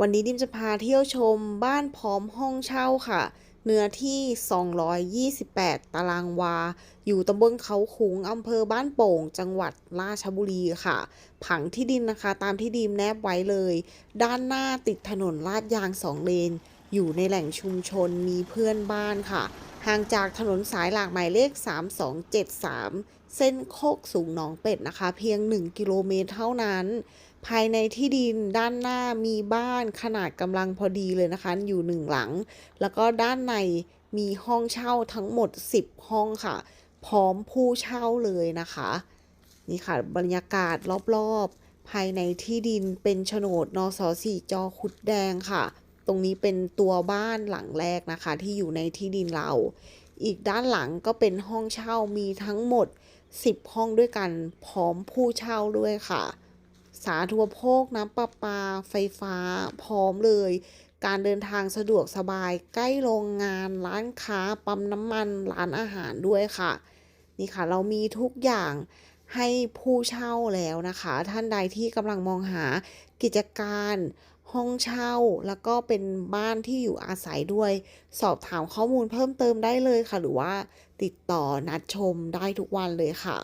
วันนี้ดิมจะพาเที่ยวชมบ้านพร้อมห้องเช่าค่ะ เนื้อที่ 228 ตารางวา อยู่ตำบลเขาขุงอำเภอบ้านโป่ง จังหวัดราชบุรีค่ะ ผังที่ดินนะคะ ตามที่ดิมแนบไว้เลย ด้านหน้าติดถนนลาดยางสองเลน อยู่ในแหล่งชุมชนมีเพื่อนบ้านค่ะ ห่างจากถนนสายหลักหมายเลข 3273 เส้นโคกสูงหนองเป็ดนะคะ เพียง 1 กิโลเมตรเท่านั้น ภายในที่ดินด้านหน้ามีบ้านขนาดกำลังพอดีเลยนะคะ อยู่หนึ่งหลัง แล้วก็ด้านในมีห้องเช่าทั้งหมด 10 ห้องค่ะ พร้อมผู้เช่าเลยนะคะ นี่ค่ะบรรยากาศรอบๆ ภายในที่ดินเป็นโฉนดนสสี่จอขุดแดงค่ะ ตรงนี้เป็นตัวบ้านหลังแรกนะคะ ที่อยู่ในที่ดินเรา อีกด้านหลังก็เป็นห้องเช่ามีทั้งหมด 10 ห้องด้วยกัน พร้อมผู้เช่าด้วยค่ะ สาธารณูปโภคน้ำประปาไฟฟ้าพร้อมเลย การเดินทางสะดวกสบายใกล้โรงงานร้านค้าปั๊มน้ำมันร้านอาหารด้วยค่ะ นี่ค่ะเรามีทุกอย่างให้ผู้เช่าแล้วนะคะ ท่านใดที่กำลังมองหากิจการห้องเช่าแล้วก็เป็นบ้านที่อยู่อาศัยด้วย สอบถามข้อมูลเพิ่มเติมได้เลยค่ะ หรือว่าติดต่อนัดชมได้ทุกวันเลยค่ะ